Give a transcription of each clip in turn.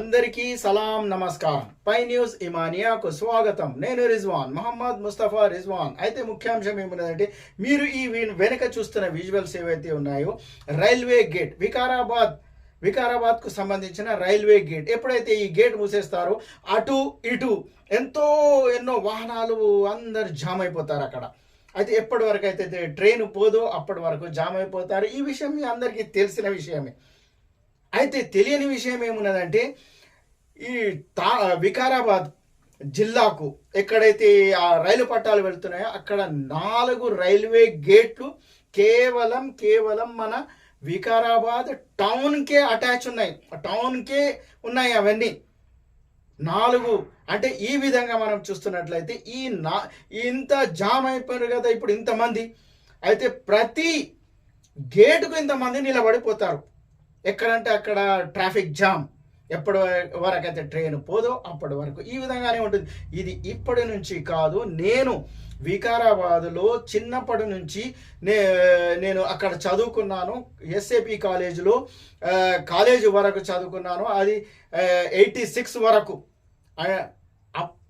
అందరికీ సలాం నమస్కారం. పై న్యూస్ ఇమానియాకు స్వాగతం. నేను రిజ్వాన్ మహమ్మద్ ముస్తఫా రిజ్వాన్. అయితే ముఖ్యాంశం ఏమున్నదంటే మీరు ఈ వెనుక వెనక చూస్తున్న విజువల్స్ ఏవైతే ఉన్నాయో రైల్వే గేట్ వికారాబాద్ వికారాబాద్కు సంబంధించిన రైల్వే గేట్. ఎప్పుడైతే ఈ గేట్ మూసేస్తారో అటు ఇటు ఎంతో ఎన్నో వాహనాలు అందరు జామ్ అయిపోతారు అక్కడ. అయితే ఎప్పటి వరకు అయితే ట్రైన్ పోదో అప్పటి వరకు జామ్ అయిపోతారు ఈ విషయం మీ అందరికీ తెలిసిన విషయమే. అయితే తెలియని విషయం ఏమున్నదంటే ఈ తా వికారాబాద్ జిల్లాకు ఎక్కడైతే ఆ రైలు పట్టాలు వెళ్తున్నాయో అక్కడ నాలుగు రైల్వే గేట్లు కేవలం కేవలం మన వికారాబాద్ టౌన్కే అటాచ్ ఉన్నాయి. టౌన్కే ఉన్నాయి అవన్నీ. నాలుగు అంటే ఈ విధంగా మనం చూస్తున్నట్లయితే ఈ నా ఇంత జామ్ అయిపోయారు కదా ఇప్పుడు ఇంతమంది. అయితే ప్రతి గేటుకు ఇంతమంది నిలబడిపోతారు. ఎక్కడంటే అక్కడ ట్రాఫిక్ జామ్. ఎప్పటి వరకైతే ట్రైన్ పోదో అప్పటి వరకు ఈ విధంగానే ఉంటుంది. ఇది ఇప్పటి నుంచి కాదు నేను వికారాబాదులో చిన్నప్పటి నుంచి నే నేను అక్కడ చదువుకున్నాను. ఎస్ఏపి కాలేజీలో కాలేజీ వరకు చదువుకున్నాను. అది ఎయిటీ సిక్స్ వరకు.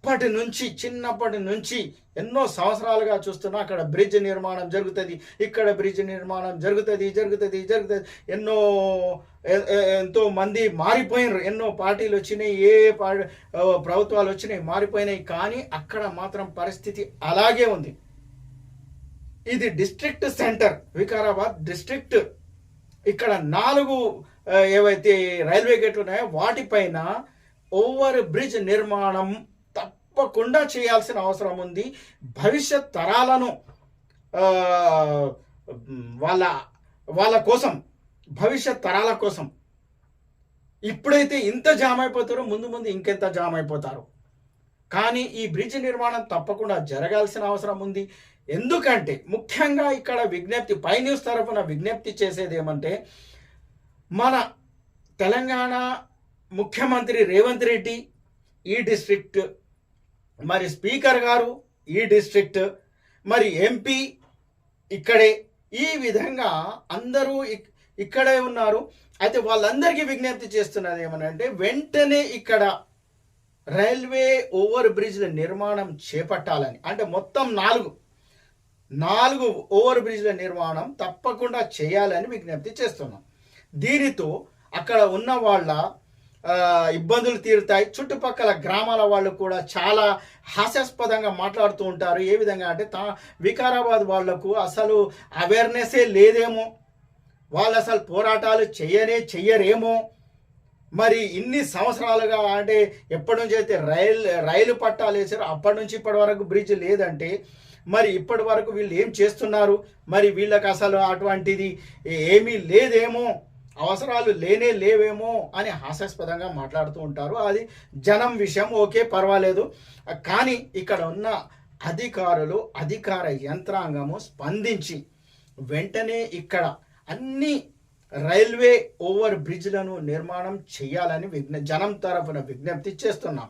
అప్పటి నుంచి చిన్నప్పటి నుంచి ఎన్నో సంవత్సరాలుగా చూస్తున్నా అక్కడ బ్రిడ్జ్ నిర్మాణం జరుగుతుంది ఇక్కడ బ్రిడ్జ్ నిర్మాణం జరుగుతుంది జరుగుతుంది జరుగుతుంది. ఎన్నో ఎంతో మంది మారిపోయినారు. ఎన్నో పార్టీలు వచ్చినాయి ఏ ప్రభుత్వాలు వచ్చినాయి మారిపోయినాయి. కానీ అక్కడ మాత్రం పరిస్థితి అలాగే ఉంది. ఇది డిస్ట్రిక్ట్ సెంటర్ వికారాబాద్ డిస్ట్రిక్ట్. ఇక్కడ నాలుగు ఏవైతే రైల్వే గేట్లు ఉన్నాయో వాటిపైన ఓవర్ బ్రిడ్జ్ నిర్మాణం తప్పకుండా చేయాల్సిన అవసరం ఉంది. భవిష్యత్ తరాలను వాళ్ళ వాళ్ళ కోసం భవిష్యత్ తరాల కోసం ఇప్పుడైతే ఇంత జామ్ అయిపోతారో ముందు ముందు ఇంకెంత జామ్ అయిపోతారు కానీ ఈ బ్రిడ్జ్ నిర్మాణం తప్పకుండా జరగాల్సిన అవసరం ఉంది. ఎందుకంటే ముఖ్యంగా ఇక్కడ విజ్ఞప్తి పై న్యూస్ తరఫున విజ్ఞప్తి చేసేది ఏమంటే మన తెలంగాణ ముఖ్యమంత్రి రేవంత్ రెడ్డి ఈ డిస్ట్రిక్ట్ మరి స్పీకర్ గారు ఈ డిస్ట్రిక్ట్ మరి ఎంపీ ఇక్కడే. ఈ విధంగా అందరూ ఇక్కడే ఉన్నారు. అయితే వాళ్ళందరికీ విజ్ఞప్తి చేస్తున్నది ఏమనంటే వెంటనే ఇక్కడ రైల్వే ఓవర్ బ్రిడ్జ్ల నిర్మాణం చేపట్టాలని. అంటే మొత్తం నాలుగు నాలుగు ఓవర్ బ్రిడ్జ్ల నిర్మాణం తప్పకుండా చేయాలని విజ్ఞప్తి చేస్తున్నాం. దీనితో అక్కడ ఉన్న వాళ్ళ ఇబ్బందులు తీరుతాయి. చుట్టుపక్కల గ్రామాల వాళ్ళు కూడా చాలా హాస్యాస్పదంగా మాట్లాడుతూ ఉంటారు. ఏ విధంగా అంటే తా వికారాబాద్ వాళ్ళకు అసలు అవేర్నెస్సే లేదేమో. వాళ్ళు అసలు పోరాటాలు చేయనే చెయ్యరేమో. మరి ఇన్ని సంవత్సరాలుగా అంటే ఎప్పటి నుంచి అయితే రైలు రైలు పట్టాలు వేసారో అప్పటి నుంచి ఇప్పటి వరకు బ్రిడ్జ్ లేదంటే మరి ఇప్పటి వరకు వీళ్ళు ఏం చేస్తున్నారు? మరి వీళ్ళకి అసలు అటువంటిది ఏమీ లేదేమో. అవసరాలు లేనే లేవేమో అని హాస్యాస్పదంగా మాట్లాడుతూ ఉంటారు. అది జనం విషయం ఓకే పర్వాలేదు. కానీ ఇక్కడ ఉన్న అధికారులు అధికార యంత్రాంగము స్పందించి వెంటనే ఇక్కడ అన్ని రైల్వే ఓవర్ బ్రిడ్జ్లను నిర్మాణం చేయాలని విజ్ఞ జనం తరఫున విజ్ఞప్తి చేస్తున్నాం.